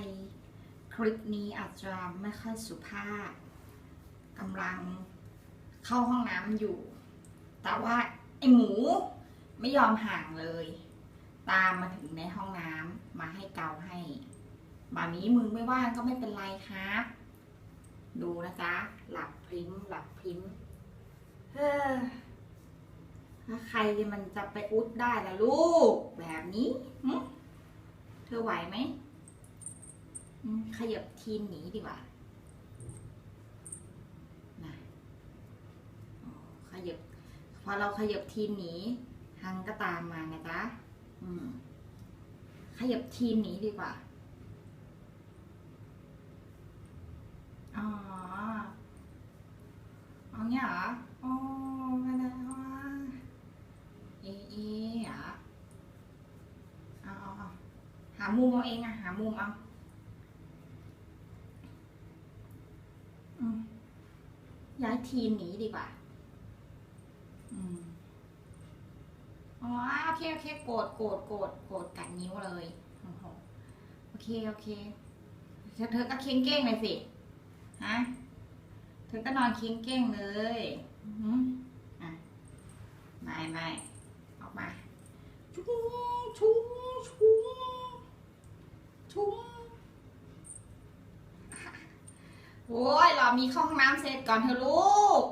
ย คลิปนี้อาจจะไม่ค่อยสุภาพกำลังเข้าห้องน้ำอยู่ แต่ว่าไอหมูไม่ยอมห่างเลย ตามมาถึงในห้องน้ำมาให้เกาให้บามีมึงไม่ว่างก็ไม่เป็นไรครับดูนะจ๊ะ หลับพริ้มหลับพริ้มเฮ้อใครมันจะไปอุดได้ล่ะลูก แบบนี้ เธอไหวไหม ขยับทีนหนีดีกว่านะอ๋อขยับ พอเราขยับทีนหนีฮังก็ตามมานะจ๊ะอืมขยับทีนหนีดีกว่า อ๋อ เอาเงี้ยเหรออ๋อมาแล้วอะเอเอเหรอเอาเอาเอาหามุมเอาเองอะหามุมเอาอืม ย้ายทีมหนีดีกว่า อืมอ๋อโอเคโอเคโกรธโกรธโกรธโกรธกัดนิ้วเลยโอ้โหโอเคโอเคเธอก็เค้งเก้งเลยสิฮะเธอก็นอนเค้งเก้งเลยหืออะไม่ไม่ออกมา ชุ้งชุ้งชุ้งชุ้ง โอ้ยเรามีเข้าห้องน้ำเสร็จก่อนเถอะลูก